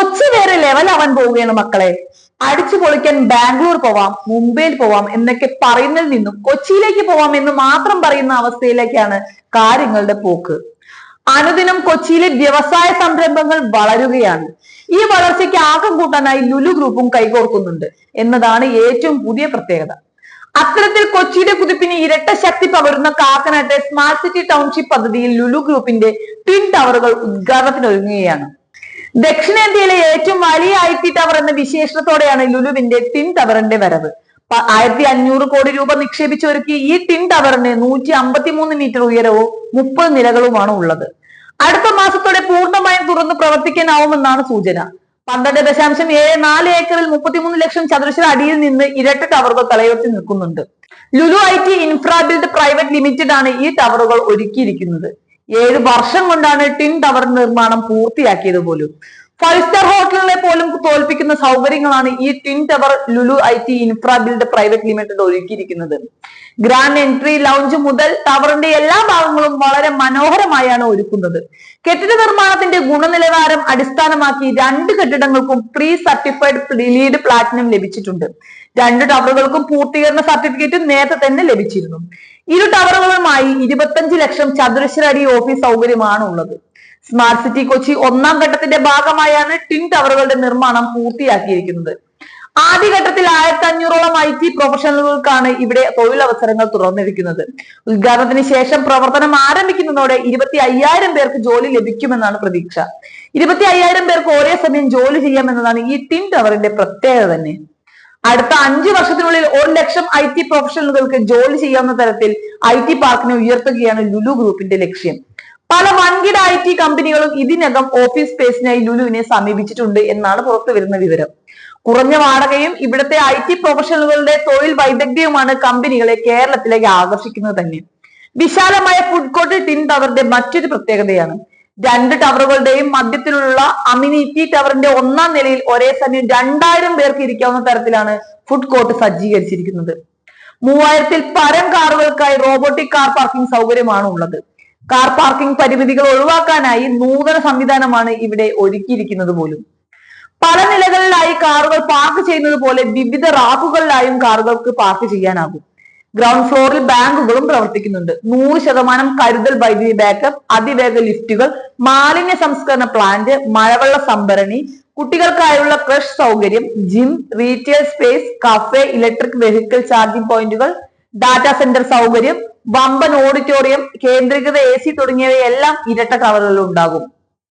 കൊച്ചി വേറെ ലെവലാവാൻ പോവുകയാണ് മക്കളെ. അടിച്ചു പൊളിക്കാൻ ബാംഗ്ലൂർ പോവാം മുംബൈയിൽ പോവാം എന്നൊക്കെ പറയുന്നതിൽ നിന്നും കൊച്ചിയിലേക്ക് പോവാം എന്ന് മാത്രം പറയുന്ന അവസ്ഥയിലേക്കാണ് കാര്യങ്ങളുടെ പോക്ക്. അനുദിനം കൊച്ചിയിലെ വ്യവസായ സംരംഭങ്ങൾ വളരുകയാണ്. ഈ വളർച്ചയ്ക്ക് ആക്കം കൂട്ടാനായി ലുലു ഗ്രൂപ്പും കൈകോർക്കുന്നുണ്ട് എന്നതാണ് ഏറ്റവും പുതിയ പ്രത്യേകത. അത്തരത്തിൽ കൊച്ചിയുടെ കുതിപ്പിന് ഇരട്ട ശക്തി പകരുന്ന കാക്കനാട്ടെ സ്മാർട്ട് സിറ്റി ടൗൺഷിപ്പ് പദ്ധതിയിൽ ലുലു ഗ്രൂപ്പിന്റെ ട്വിൻ ടവറുകൾ ഉദ്ഘാടനത്തിനൊരുങ്ങുകയാണ്. ദക്ഷിണേന്ത്യയിലെ ഏറ്റവും വലിയ ഐ ടി ടവർ എന്ന വിശേഷണത്തോടെയാണ് ലുലുവിന്റെ ടിൻ ടവറിന്റെ വരവ്. ആയിരത്തി അഞ്ഞൂറ് കോടി രൂപ നിക്ഷേപിച്ചൊരുക്കി ഈ ടിൻ ടവറിന് നൂറ്റി അമ്പത്തിമൂന്ന് മീറ്റർ ഉയരവും മുപ്പത് നിലകളുമാണ് ഉള്ളത്. അടുത്ത മാസത്തോടെ പൂർണമായും തുറന്ന് പ്രവർത്തിക്കാനാവുമെന്നാണ് സൂചന. പന്ത്രണ്ട് ദശാംശം ഏഴ് നാല് ഏക്കറിൽ മുപ്പത്തിമൂന്ന് ലക്ഷം ചതുരശ്ര അടിയിൽ നിന്ന് ഇരട്ട ടവറുകൾ തലയുയർത്തി നിൽക്കുന്നുണ്ട്. Lulu I T Infrabuild Private Limited ആണ് ഈ ടവറുകൾ ഒരുക്കിയിരിക്കുന്നത്. ഏഴ് വർഷം കൊണ്ടാണ് ടിൻ ടവർ നിർമ്മാണം പൂർത്തിയാക്കിയത് പോലും. ഫൈവ് സ്റ്റാർ ഹോട്ടലുകളെ പോലും തോൽപ്പിക്കുന്ന സൗകര്യങ്ങളാണ് ഈ twin tower Lulu I T Infrabuild Private Limited ഒരുക്കിയിരിക്കുന്നത്. ഗ്രാൻഡ് എൻട്രി ലൗഞ്ച് മുതൽ ടവറിന്റെ എല്ലാ ഭാഗങ്ങളും വളരെ മനോഹരമായാണ് ഒരുക്കുന്നത്. കെട്ടിട നിർമ്മാണത്തിന്റെ ഗുണനിലവാരം അടിസ്ഥാനമാക്കി രണ്ട് കെട്ടിടങ്ങൾക്കും പ്രീ സർട്ടിഫൈഡ് ലീഡ് പ്ലാറ്റിനം ലഭിച്ചിട്ടുണ്ട്. രണ്ട് ടവറുകൾക്കും പൂർത്തീകരണ സർട്ടിഫിക്കറ്റ് നേരത്തെ തന്നെ ലഭിച്ചിരുന്നു. ഇരു ടവറുകളുമായി ഇരുപത്തഞ്ച് ലക്ഷം ചതുരശ്ര അടി ഓഫീസ് സൗകര്യമാണ് ഉള്ളത്. സ്മാർട്ട് സിറ്റി കൊച്ചി ഒന്നാം ഘട്ടത്തിന്റെ ഭാഗമായാണ് ടിൻ ടവറുകളുടെ നിർമ്മാണം പൂർത്തിയാക്കിയിരിക്കുന്നത്. ആദ്യഘട്ടത്തിൽ ആയിരത്തി അഞ്ഞൂറോളം ഐ ടി പ്രൊഫഷണലുകൾക്കാണ് ഇവിടെ തൊഴിലവസരങ്ങൾ തുറന്നിരിക്കുന്നത്. ഉദ്ഘാടനത്തിന് ശേഷം പ്രവർത്തനം ആരംഭിക്കുന്നതോടെ ഇരുപത്തി അയ്യായിരം പേർക്ക് ജോലി ലഭിക്കുമെന്നാണ് പ്രതീക്ഷ. ഇരുപത്തി അയ്യായിരം പേർക്ക് ഒരേ സമയം ജോലി ചെയ്യാമെന്നതാണ് ഈ ടിൻ ടവറിന്റെ പ്രത്യേകത തന്നെ. അടുത്ത അഞ്ചു വർഷത്തിനുള്ളിൽ ഒരു ലക്ഷം ഐ ടി പ്രൊഫഷണലുകൾക്ക് ജോലി ചെയ്യാവുന്ന തരത്തിൽ ഐ ടി പാർക്കിനെ ഉയർത്തുകയാണ് ലുലു ഗ്രൂപ്പിന്റെ ലക്ഷ്യം. പല വൻകിട ഐ ടി കമ്പനികളും ഇതിനകം ഓഫീസ് സ്പേസിനായി ലുലുവിനെ സമീപിച്ചിട്ടുണ്ട് എന്നാണ് പുറത്തു വരുന്ന വിവരം. കുറഞ്ഞ വാടകയും ഇവിടുത്തെ ഐ ടി പ്രൊഫഷണലുകളുടെ തൊഴിൽ വൈദഗ്ധ്യവുമാണ് കമ്പനികളെ കേരളത്തിലേക്ക് ആകർഷിക്കുന്നത് തന്നെ. വിശാലമായ ഫുഡ് കോർട്ട് ടിൻ ടവറിന്റെ മറ്റൊരു പ്രത്യേകതയാണ് രണ്ട് ടവറുകളുടെയും മധ്യത്തിലുള്ള അമിനിറ്റി ടവറിന്റെ ഒന്നാം നിലയിൽ ഒരേ സമയം രണ്ടായിരം പേർക്ക് ഇരിക്കാവുന്ന തരത്തിലാണ് ഫുഡ് കോർട്ട് സജ്ജീകരിച്ചിരിക്കുന്നത്. മൂവായിരത്തിൽ പരം കാറുകൾക്കായി റോബോട്ടിക് കാർ പാർക്കിംഗ് സൗകര്യമാണ് ഉള്ളത്. കാർ പാർക്കിംഗ് പരിമിതികൾ ഒഴിവാക്കാനായി നൂതന സംവിധാനമാണ് ഇവിടെ ഒരുക്കിയിരിക്കുന്നത് പോലും. പല നിലകളിലായി കാറുകൾ പാർക്ക് ചെയ്യുന്നത് പോലെ വിവിധ റാക്കുകളിലായും കാറുകൾക്ക് പാർക്ക് ചെയ്യാനാകും. ഗ്രൗണ്ട് ഫ്ലോറിൽ ബാങ്കുകളും പ്രവർത്തിക്കുന്നുണ്ട്. നൂറ് ശതമാനം കരുതൽ വൈദ്യുതി ബാക്കപ്പ് അതിവേഗ ലിഫ്റ്റുകൾ മാലിന്യ സംസ്കരണ പ്ലാന്റ് മഴവെള്ള സംഭരണി കുട്ടികൾക്കായുള്ള ക്രഷ് സൗകര്യം gym retail space cafe electric vehicle charging പോയിന്റുകൾ ഡാറ്റാ സെന്റർ സൗകര്യം വമ്പൻ ഓഡിറ്റോറിയം കേന്ദ്രീകൃത എ സി തുടങ്ങിയവയെല്ലാം ഇരട്ട കവറുകളിൽ ഉണ്ടാകും.